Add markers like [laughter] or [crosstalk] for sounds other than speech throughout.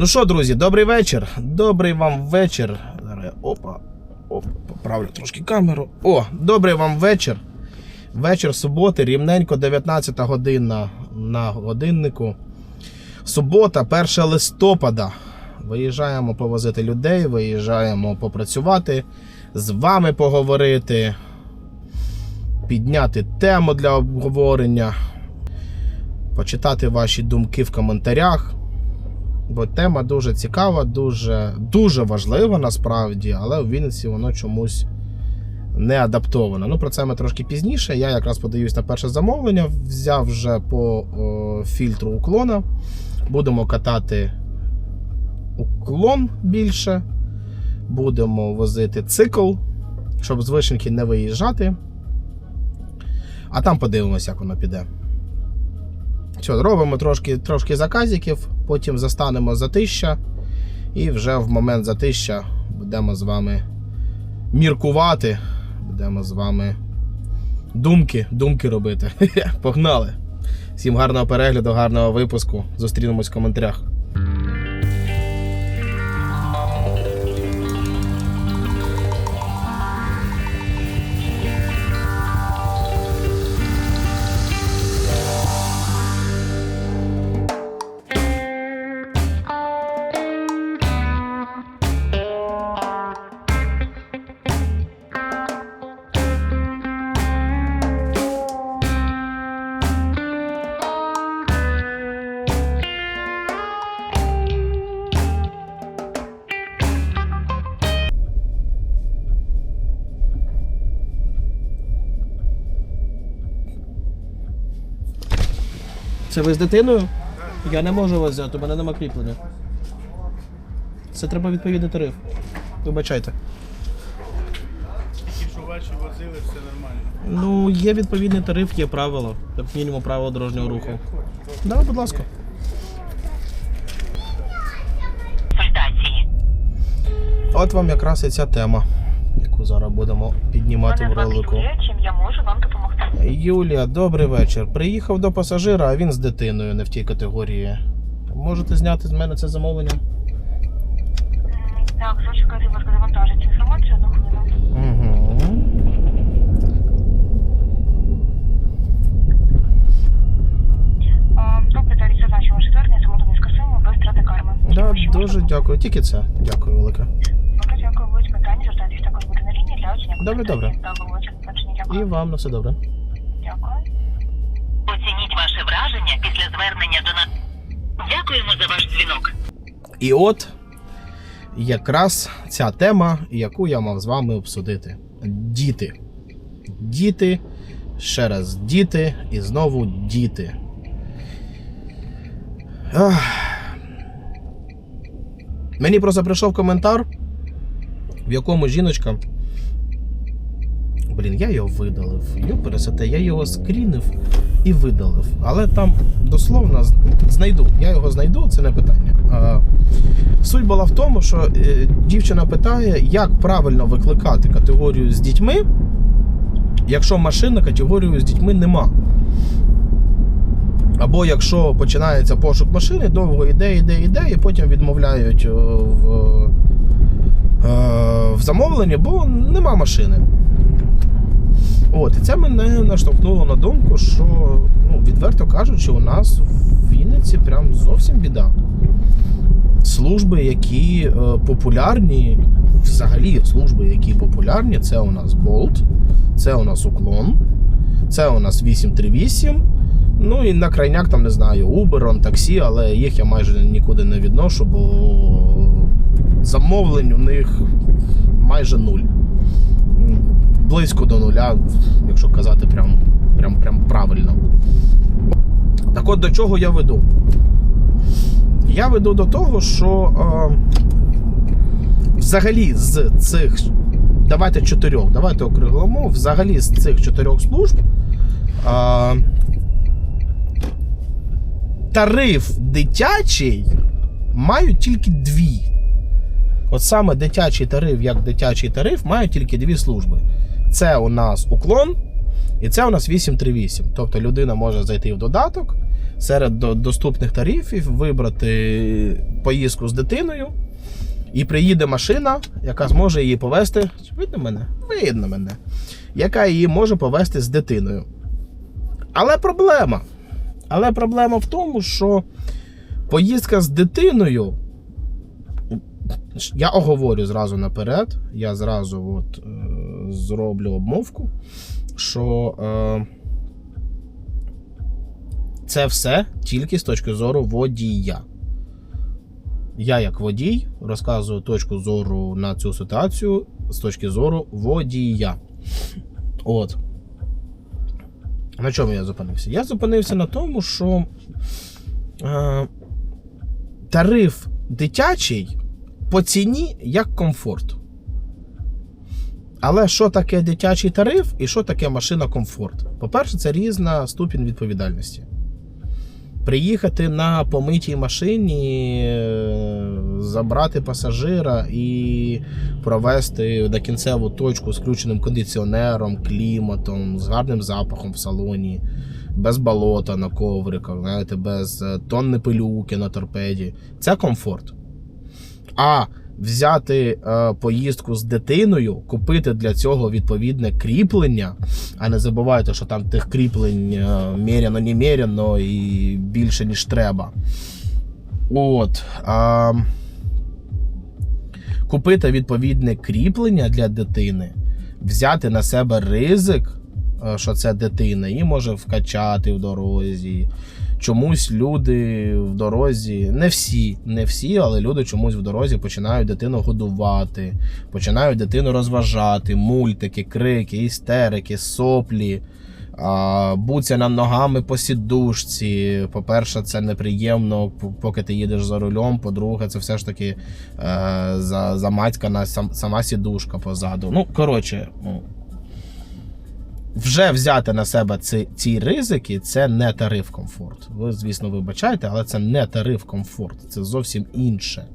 Ну що, друзі, добрий вечір. Добрий вам вечір. Зараз, опа. Опа, поправлю трошки камеру. О, добрий вам вечір. Вечір суботи, рівненько 19 година на годиннику. Субота, 1 листопада. Виїжджаємо повозити людей, виїжджаємо попрацювати, з вами поговорити, підняти тему для обговорення, почитати ваші думки в коментарях. Бо тема дуже цікава, дуже, дуже важлива насправді, але в Вінниці воно чомусь не адаптовано. Ну, про це ми трошки пізніше. Я якраз подаюсь на перше замовлення, взяв вже по о, фільтру уклона. Будемо катати уклон більше. Будемо возити цикл, щоб з вишеньки не виїжджати. А там подивимося, як воно піде. Все, робимо трошки, трошки заказиків, потім застанемо затища, і вже в момент затища будемо з вами міркувати, будемо з вами думки, думки робити. [laughs] Погнали! Всім гарного перегляду, гарного випуску. Зустрінемось в коментарях. Це ви з дитиною? Я не можу вас взяти, у мене нема кріплення. Це треба відповідний тариф. Вибачайте. Ті, що ваші возили, все нормально. Ну, є відповідний тариф, є правила. Як мінімум правила дорожнього руху. Да, будь ласка. От вам якраз і ця тема, яку зараз будемо піднімати в ролику. Чим я можу вам допомогти? Юлія, добрий вечір. Приїхав до пасажира, а він з дитиною не в тій категорії. Можете зняти з мене це замовлення? Так, зачекайте, будь ласка, завантажить інформацію одну хвилину. Угу. Добре, далі зазначимо звернення, замовлення скасуємо без страти карми. Да, дуже дякую. Тільки це. Дякую велике. Добре, дякую, будь питання, звертайтесь також бути на лінії для оцінки. Добре, добре. Та виводять значення. І вам на все добре. Дякую. Оцініть ваше враження після звернення до нас. Дякуємо за ваш дзвінок. І от якраз ця тема, яку я мав з вами обсудити. Діти. Діти, ще раз діти і знову діти. Ах. Мені просто прийшов коментар, в якому жіночка. Блін, я його видалив. Йо пересете, я його скрінив і видалив. Але там дословно знайду. Я його знайду, це не питання. А, Суть була в тому, що е, дівчина питає, як правильно викликати категорію з дітьми, якщо машина категорію з дітьми нема. Або якщо починається пошук машини, довго йде, йде, йде, і потім відмовляють е, в, е, в замовленні, бо нема машини. От, і це мене наштовхнуло на думку, що, ну, відверто кажучи, у нас в Вінниці прям зовсім біда служби, які е, популярні, взагалі служби, які популярні, це у нас Bolt, це у нас Уклон, це у нас 838. Ну і на крайняк там не знаю, Uber, таксі, але їх я майже нікуди не відношу, бо замовлень у них майже нуль. Близько до нуля, якщо казати прям, прям, прям правильно. Так от до чого я веду? Я веду до того, що е, взагалі з цих, давайте чотирьох, давайте округлимо, взагалі з цих чотирьох служб е, тариф дитячий мають тільки дві. От саме дитячий тариф, як дитячий тариф, мають тільки дві служби. Це у нас уклон, і це у нас 838. Тобто людина може зайти в додаток, серед доступних тарифів вибрати поїздку з дитиною, і приїде машина, яка зможе її повезти. Видно мене? Видно мене. Яка її може повезти з дитиною. Але проблема. Але проблема в тому, що поїздка з дитиною. Я оговорю зразу наперед. Я зразу от, е, зроблю обмовку, що е, це все тільки з точки зору водія. Я, як водій, розказую точку зору на цю ситуацію з точки зору водія. От. На чому я зупинився? Я зупинився на тому, що е, тариф дитячий по ціні як комфорт. Але що таке дитячий тариф і що таке машина комфорт? По-перше, це різна ступінь відповідальності. Приїхати на помитій машині, е, забрати пасажира і провести на кінцеву точку з включеним кондиціонером, кліматом, з гарним запахом в салоні, без болота на ковриках, знаєте, без е, тонни пилюки на торпеді. Це комфорт. А взяти е, поїздку з дитиною, купити для цього відповідне кріплення, а не забувайте, що там тих кріплень е, міряно неміряно і більше, ніж треба. От. А, купити відповідне кріплення для дитини, взяти на себе ризик, е, що це дитина, і може вкачати в дорозі. Чомусь люди в дорозі, не всі, не всі, але люди чомусь в дорозі починають дитину годувати, починають дитину розважати, мультики, крики, істерики, соплі. Буця нам ногами по сідушці. По-перше, це неприємно, поки ти їдеш за рулем. По-друге, це все ж таки е, за, замацькана сам, сама сідушка позаду. Ну, коротше, ну, вже взяти на себе ці, ці ризики це не тариф комфорт. Ви, звісно, вибачайте, але це не тариф комфорт. Це зовсім інше.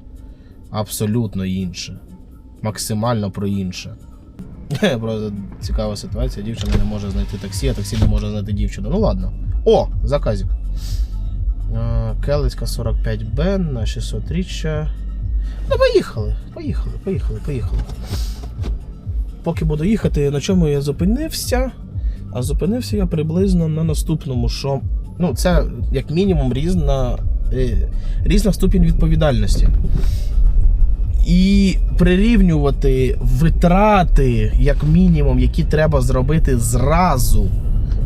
Абсолютно інше. Максимально про інше. [laughs] Просто цікава ситуація. Дівчина не може знайти таксі, а таксі не може знайти дівчину. Ну ладно. О, заказик. Е, Келицька 45Б на 600 річчя. Ну, поїхали, поїхали, поїхали, поїхали. Поки буду їхати, на чому я зупинився? А зупинився я приблизно на наступному, що ну, це як мінімум різна, е, різна ступінь відповідальності. І прирівнювати витрати, як мінімум, які треба зробити зразу,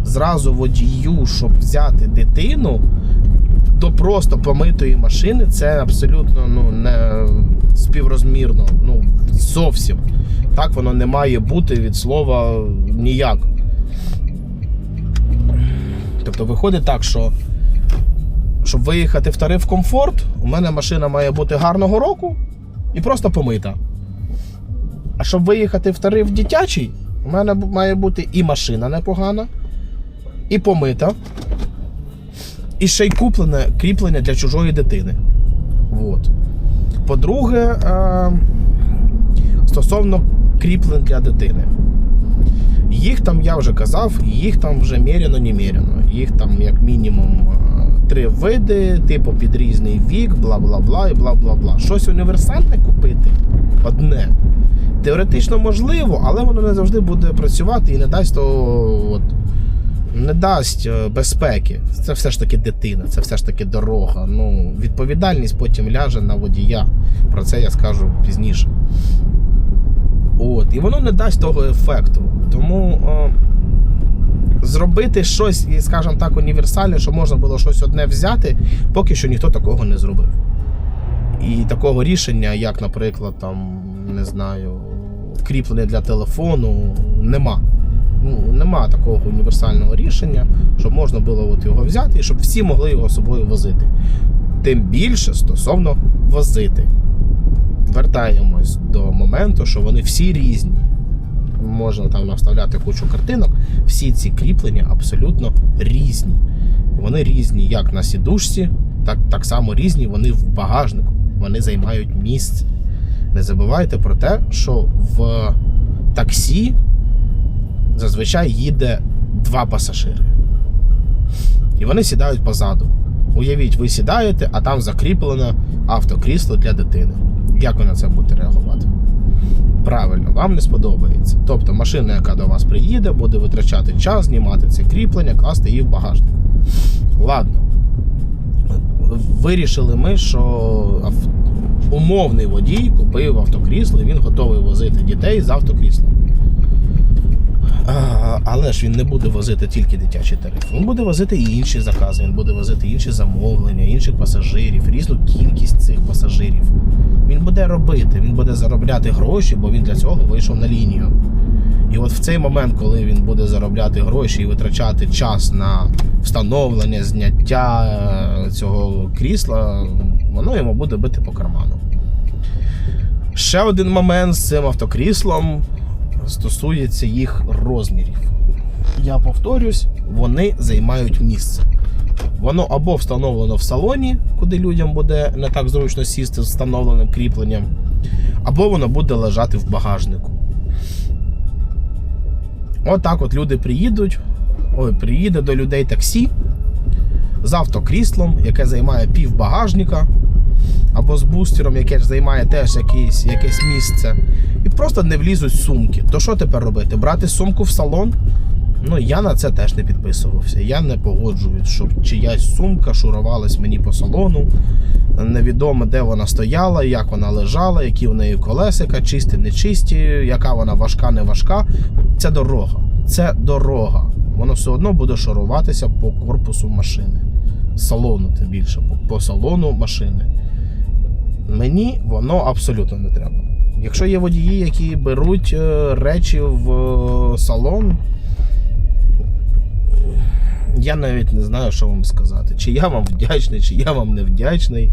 зразу водію, щоб взяти дитину до просто помитої машини, це абсолютно ну, не співрозмірно. Ну, зовсім. Так воно не має бути від слова ніяк. Тобто виходить так, що щоб виїхати в тариф комфорт, у мене машина має бути гарного року і просто помита. А щоб виїхати в тариф дитячий, у мене має бути і машина непогана, і помита, і ще й куплене кріплення для чужої дитини. От. По-друге, е, стосовно кріплень для дитини. Їх там, я вже казав, їх там вже міряно неміряно. Їх там, як мінімум, е, три види, типу під різний вік, бла бла бла і бла бла бла. Щось універсальне купити одне. Теоретично можливо, але воно не завжди буде працювати і не дасть того, от, не дасть е, безпеки. Це все ж таки дитина, це все ж таки дорога. Ну, відповідальність потім ляже на водія. Про це я скажу пізніше. От, і воно не дасть того ефекту. Тому о, зробити щось, скажімо так, універсальне, що можна було щось одне взяти, поки що ніхто такого не зробив. І такого рішення, як, наприклад, там, не знаю, кріплення для телефону, нема. Ну, нема такого універсального рішення, щоб можна було от його взяти і щоб всі могли його собою возити. Тим більше стосовно возити вертаємось до моменту, що вони всі різні. Можна там наставляти кучу картинок. Всі ці кріплення абсолютно різні. Вони різні як на сідушці, так, так само різні вони в багажнику. Вони займають місце. Не забувайте про те, що в таксі зазвичай їде два пасажири. І вони сідають позаду. Уявіть, ви сідаєте, а там закріплено автокрісло для дитини. Як ви на це будете реагувати? Правильно, вам не сподобається. Тобто машина, яка до вас приїде, буде витрачати час, знімати це кріплення, класти її в багажник. Ладно. Вирішили ми, що умовний водій купив автокрісло і він готовий возити дітей з автокріслом. Але ж він не буде возити тільки дитячий тариф. Він буде возити і інші закази, він буде возити інші замовлення, інших пасажирів, різну кількість цих пасажирів. Він буде робити, він буде заробляти гроші, бо він для цього вийшов на лінію. І от в цей момент, коли він буде заробляти гроші і витрачати час на встановлення, зняття е, цього крісла, воно йому буде бити по карману. Ще один момент з цим автокріслом стосується їх розмірів. Я повторюсь, вони займають місце. Воно або встановлено в салоні, куди людям буде не так зручно сісти з встановленим кріпленням, або воно буде лежати в багажнику. Отак от люди приїдуть, ой, приїде до людей таксі з автокріслом, яке займає пів багажника, або з бустером, яке займає теж якесь, якесь місце, і просто не влізуть сумки. То що тепер робити? Брати сумку в салон? Ну, я на це теж не підписувався. Я не погоджуюсь, щоб чиясь сумка шурувалась мені по салону. Невідомо, де вона стояла, як вона лежала, які в неї колесика, чисті, не чисті, яка вона важка, не важка. Це дорога. Це дорога. Воно все одно буде шаруватися по корпусу машини. Салону, тим більше, по салону машини. Мені воно абсолютно не треба. Якщо є водії, які беруть е, речі в е, салон, я навіть не знаю, що вам сказати. Чи я вам вдячний, чи я вам не вдячний.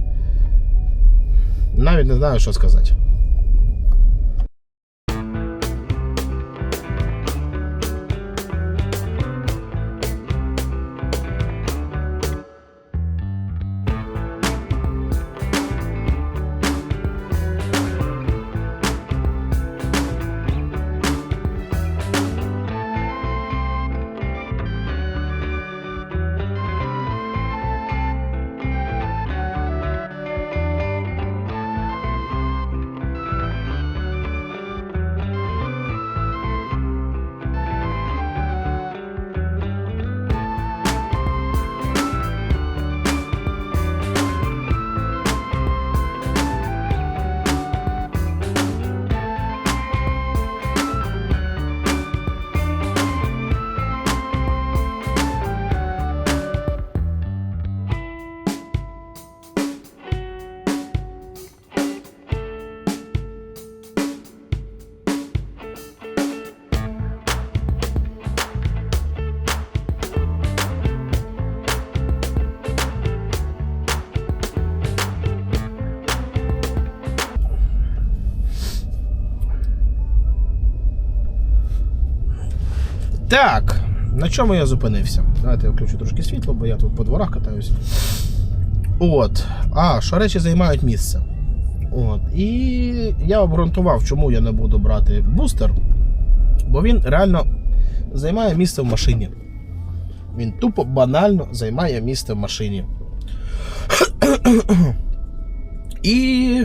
Навіть не знаю, що сказати. Так, на чому я зупинився? Давайте я включу трошки світло, бо я тут по дворах катаюсь. От. А, що речі займають місце. От. І я обґрунтував, чому я не буду брати бустер, бо він реально займає місце в машині. Він тупо банально займає місце в машині. І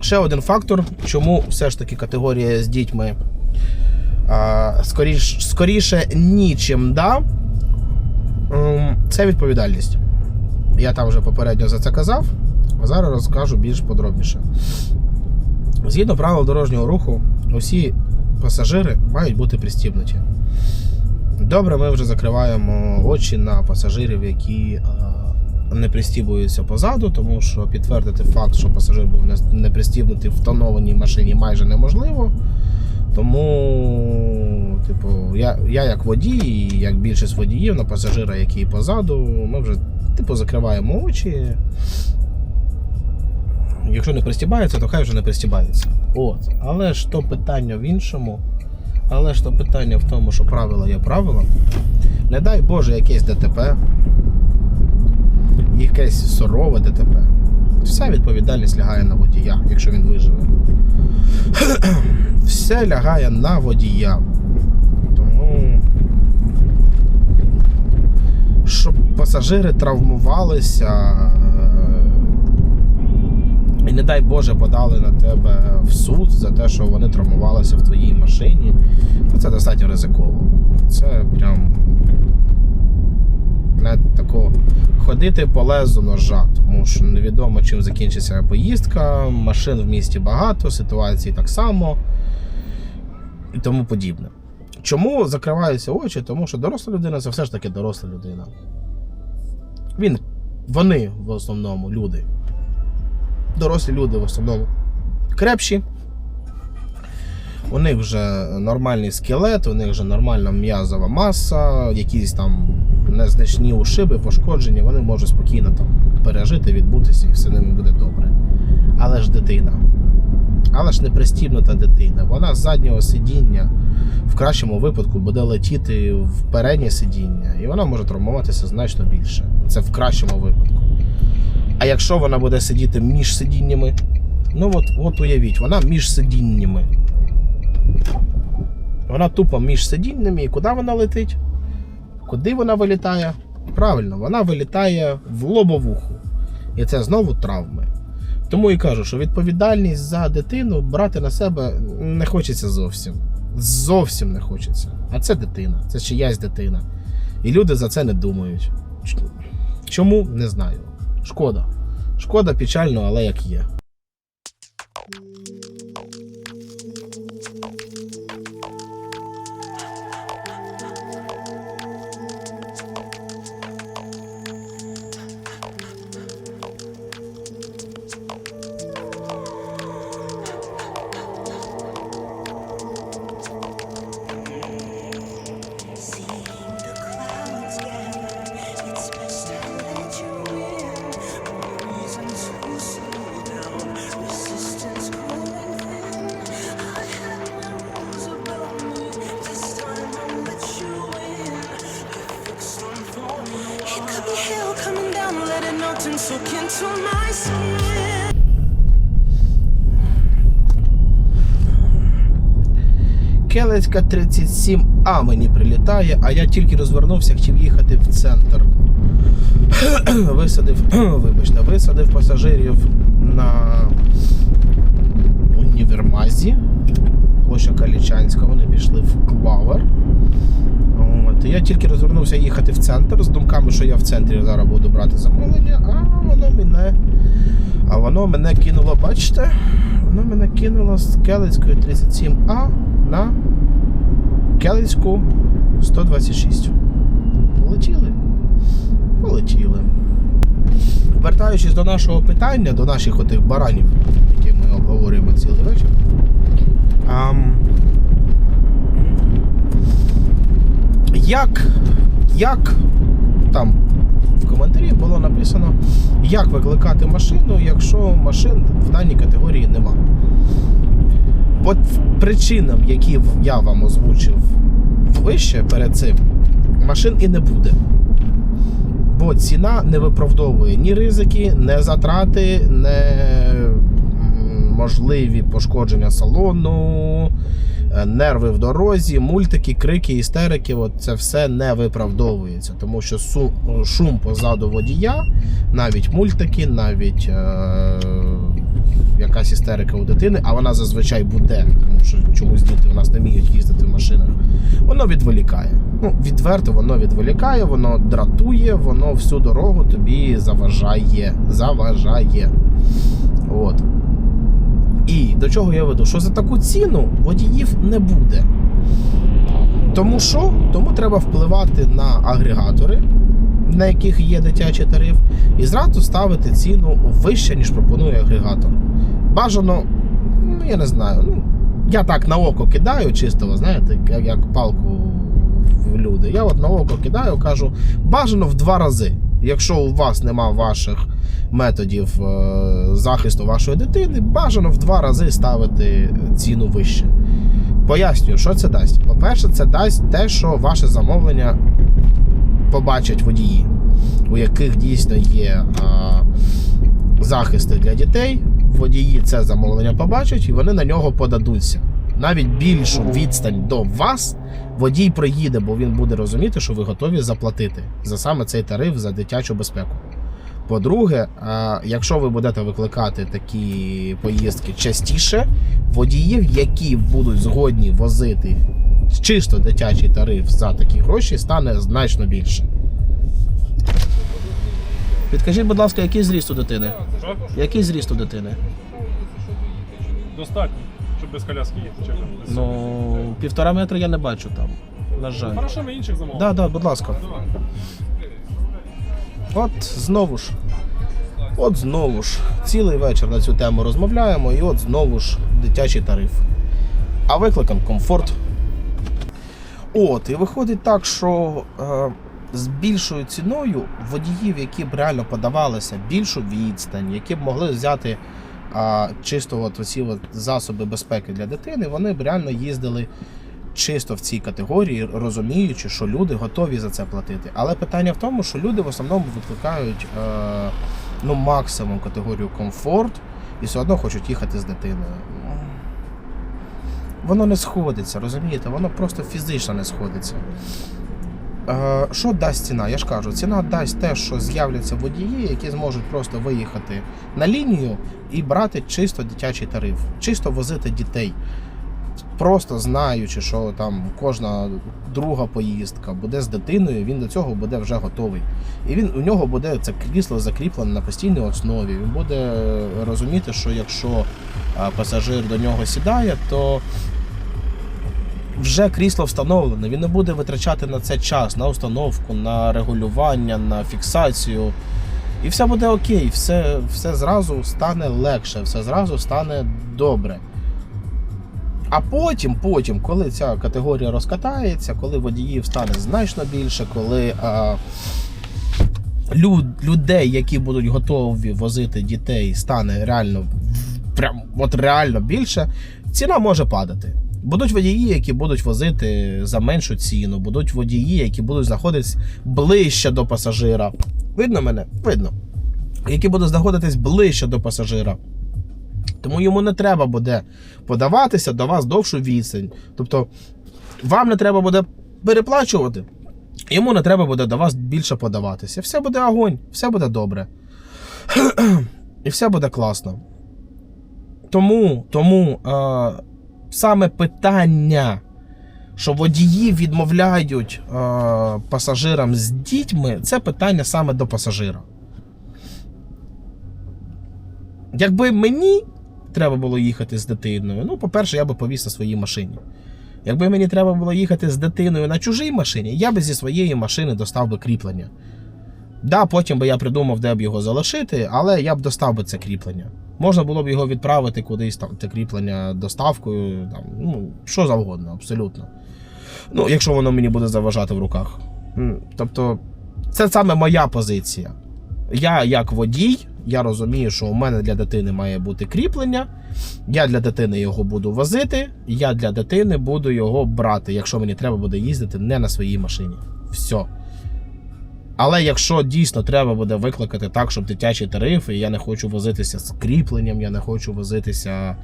ще один фактор, чому все ж таки категорія з дітьми скоріш, скоріше нічим да. ем, Це відповідальність. Я там вже попередньо за це казав, а зараз розкажу більш подробніше. Згідно правил дорожнього руху, усі пасажири мають бути пристібнуті. Добре, ми вже закриваємо очі на пасажирів, які не пристібуються позаду, тому що підтвердити факт, що пасажир був не пристібнутий в тонованій машині майже неможливо. Тому, типу, я, я як водій, як більшість водіїв на пасажира, який позаду, ми вже типу закриваємо очі. Якщо не пристібається, то хай вже не пристібається. От. Але ж то питання в іншому. Але ж то питання в тому, що правила є правила. Не дай Боже, якесь ДТП, якесь сорове ДТП. Вся відповідальність лягає на водія, якщо він виживе [clears throat] все лягає на водія. Тому, щоб пасажири травмувалися. е, І не дай Боже подали на тебе в суд за те, що вони травмувалися в твоїй машині. то Це достатньо ризиково. Це прям знаєте, тако ходити по лезу ножа, що невідомо, чим закінчиться поїздка, машин в місті багато, ситуацій так само і тому подібне. Чому закриваються очі? Тому що доросла людина це все ж таки доросла людина. Він, вони в основному люди. Дорослі люди в основному крепші. У них вже нормальний скелет, у них вже нормальна м'язова маса, якісь там незначні ушиби, пошкодження, вони можуть спокійно там пережити, відбутися і все ними буде добре. Але ж дитина. Але ж не пристібнута дитина. Вона з заднього сидіння в кращому випадку буде летіти в переднє сидіння, і вона може травмуватися значно більше. Це в кращому випадку. А якщо вона буде сидіти між сидіннями, ну от, от уявіть, вона між сидіннями. Вона тупо між сидіннями, і куди вона летить? Куди вона вилітає? Правильно, вона вилітає в лобовуху. І це знову травми. Тому і кажу, що відповідальність за дитину брати на себе не хочеться зовсім. Зовсім не хочеться. А це дитина, це чиясь дитина. І люди за це не думають. Чому? Не знаю. Шкода. Шкода печально, але як є. Келецька 37А мені прилітає, а я тільки розвернувся, хотів їхати в центр. [clears throat] Висадив, [clears throat] вибачте, висадив пасажирів на універмазі. Площа Калічанська, вони пішли в Клавер. От, я тільки розвернувся їхати в центр з думками, що я в центрі зараз буду брати замовлення, а воно мене. А воно мене кинуло, бачите? Воно мене кинуло з Келицької 37А на Келицьку 126. Полетіли? Полетіли. Вертаючись до нашого питання, до наших отих баранів, які ми обговорюємо цілий вечір. Ам, як, як там в коментарі було написано, як викликати машину, якщо машин в даній категорії нема. От причинам, які я вам озвучив вище перед цим, машин і не буде. Бо ціна не виправдовує ні ризики, ні затрати, м, можливі пошкодження салону, е, нерви в дорозі, мультики, крики, істерики. От це все не виправдовується, тому що шум позаду водія, навіть мультики, навіть е- якась істерика у дитини, а вона зазвичай буде, тому що чомусь діти у нас не вміють їздити в машинах. Воно відволікає. Ну, відверто воно відволікає, воно дратує, воно всю дорогу тобі заважає. Заважає. От. І до чого я веду? Що за таку ціну водіїв не буде. Тому що? Тому треба впливати на агрегатори, на яких є дитячий тариф, і зразу ставити ціну вище, ніж пропонує агрегатор. Бажано, ну я не знаю. Ну, я так на око кидаю, чисто, знаєте, як, палку в люди. Я от на око кидаю, кажу, бажано в два рази. Якщо у вас нема ваших методів е, захисту вашої дитини, бажано в два рази ставити ціну вище. Пояснюю, що це дасть. По-перше, це дасть те, що ваше замовлення побачать водії, у яких дійсно є а, захисти для дітей. Водії це замовлення побачать і вони на нього подадуться. навіть більшу відстань до вас, водій проїде, бо він буде розуміти, що ви готові заплатити за саме цей тариф за дитячу безпеку. По-друге, якщо ви будете викликати такі поїздки частіше, водіїв, які будуть згодні возити чисто дитячий тариф за такі гроші, стане значно більше. Підкажіть, будь ласка, який зріст у дитини? Що? Який зріст у дитини? Достатньо, щоб без коляски їхати. чи Ну, півтора метра я не бачу там. На жаль. Хорошо, ми інших замовимо. Да, да, будь ласка. От знову ж. От знову ж. Цілий вечір на цю тему розмовляємо, і от знову ж дитячий тариф. А викликан комфорт. От, і виходить так, що е, з більшою ціною водіїв, які б реально подавалися більшу відстань, які б могли взяти а, чисто от оці от засоби безпеки для дитини, вони б реально їздили чисто в цій категорії, розуміючи, що люди готові за це платити. Але питання в тому, що люди в основному викликають е, ну, максимум категорію комфорт і все одно хочуть їхати з дитиною. Воно не сходиться, розумієте? Воно просто фізично не сходиться. Е, що дасть ціна? Я ж кажу, ціна дасть те, що з'являться водії, які зможуть просто виїхати на лінію і брати чисто дитячий тариф, чисто возити дітей. Просто знаючи, що там кожна друга поїздка буде з дитиною, він до цього буде вже готовий. І він у нього буде це крісло закріплене на постійній основі. Він буде розуміти, що якщо пасажир до нього сідає, то вже крісло встановлене. Він не буде витрачати на це час, на установку, на регулювання, на фіксацію. І все буде окей, все, все зразу стане легше, все зразу стане добре. А потім, потім, коли ця категорія розкатається, коли водіїв стане значно більше, коли а, люд, людей, які будуть готові возити дітей, стане реально прям от реально більше, ціна може падати. Будуть водії, які будуть возити за меншу ціну, будуть водії, які будуть знаходитись ближче до пасажира. Видно мене? Видно. Які будуть знаходитись ближче до пасажира. Тому йому не треба буде подаватися до вас довшу відстань. Тобто вам не треба буде переплачувати, йому не треба буде до вас більше подаватися. Все буде огонь, все буде добре. [clears throat] І все буде класно. Тому, тому е, саме питання, що водії відмовляють е, пасажирам з дітьми, це питання саме до пасажира. Якби мені треба було їхати з дитиною, ну, по-перше, я би повіз на своїй машині. Якби мені треба було їхати з дитиною на чужій машині, я би зі своєї машини достав би кріплення. Да, потім би я придумав, де б його залишити, але я б достав би це кріплення. Можна було б його відправити кудись там, те кріплення доставкою, там, ну, що завгодно, абсолютно. Ну, якщо воно мені буде заважати в руках. Тобто, це саме моя позиція. Я, як водій, я розумію, що у мене для дитини має бути кріплення. Я для дитини його буду возити, я для дитини буду його брати, якщо мені треба буде їздити не на своїй машині. Все. Але якщо дійсно треба буде викликати так, щоб дитячі тарифи, я не хочу возитися з кріпленням, я не хочу возитися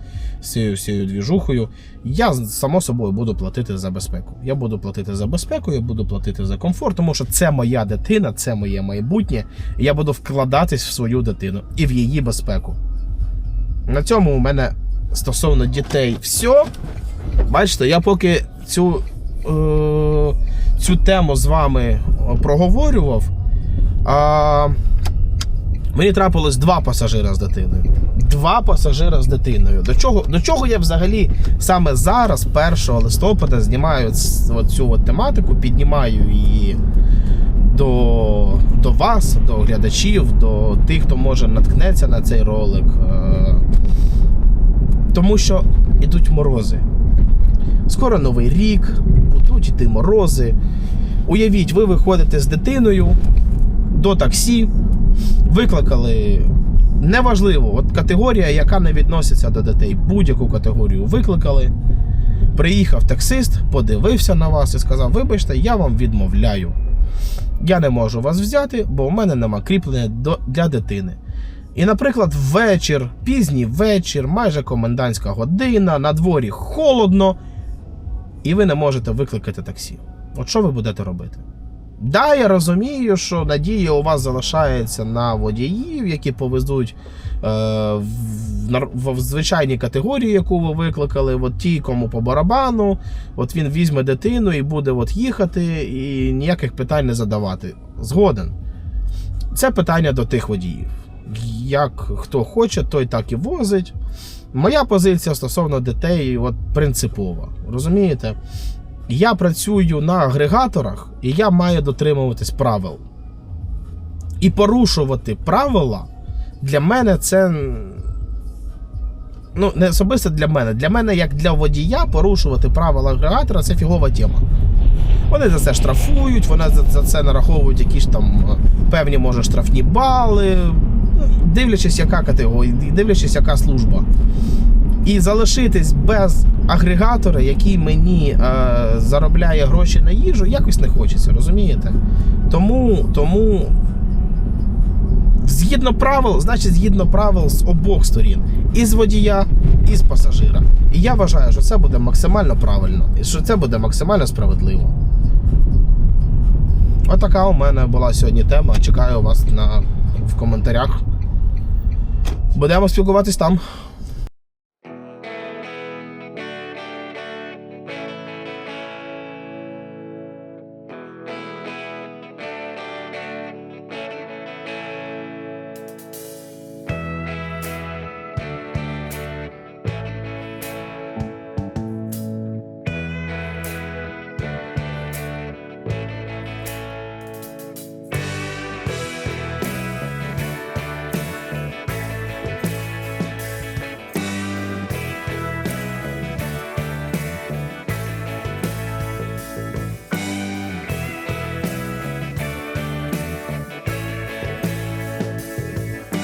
з цією всією двіжухою, я само собою буду платити за безпеку. Я буду платити за безпеку, я буду платити за комфорт, тому що це моя дитина, це моє майбутнє. і Я буду вкладатись в свою дитину і в її безпеку. На цьому у мене стосовно дітей все. Бачите, я поки цю, е, цю тему з вами проговорював, а, мені трапилось два пасажира з дитиною. Два пасажира з дитиною. До чого, до чого я взагалі саме зараз, 1 листопада, знімаю цю тематику, піднімаю її до, до вас, до глядачів, до тих, хто може наткнеться на цей ролик. Е, тому що йдуть морози. Скоро новий рік, будуть йти морози. Уявіть, ви виходите з дитиною до таксі, викликали. Неважливо, от категорія, яка не відноситься до дітей, будь-яку категорію викликали. Приїхав таксист, подивився на вас і сказав: Вибачте, я вам відмовляю. Я не можу вас взяти, бо у мене нема кріплення для дитини. І, наприклад, вечір, пізній вечір, майже комендантська година, на дворі холодно, і ви не можете викликати таксі. От що ви будете робити? Да, я розумію, що надія у вас залишається на водіїв, які повезуть е, в, в, в звичайній категорії, яку ви викликали, от ті, кому по барабану, от він візьме дитину і буде от їхати, і ніяких питань не задавати. Згоден. Це питання до тих водіїв. Як хто хоче, той так і возить. Моя позиція стосовно дітей от принципова. Розумієте? Я працюю на агрегаторах, і я маю дотримуватись правил. І порушувати правила для мене це. Ну, не особисто для мене. Для мене, як для водія, порушувати правила агрегатора це фігова тема. Вони за це штрафують, вони за, це нараховують якісь там е, певні, може, штрафні бали, дивлячись, яка категорія, дивлячись, яка служба. І залишитись без агрегатора, який мені е, заробляє гроші на їжу, якось не хочеться, розумієте? Тому, тому згідно правил, значить, згідно правил з обох сторін: і з водія, і з пасажира. І я вважаю, що це буде максимально правильно, і що це буде максимально справедливо. Отака у мене була сьогодні тема. Чекаю вас на, в коментарях. Будемо спілкуватись там.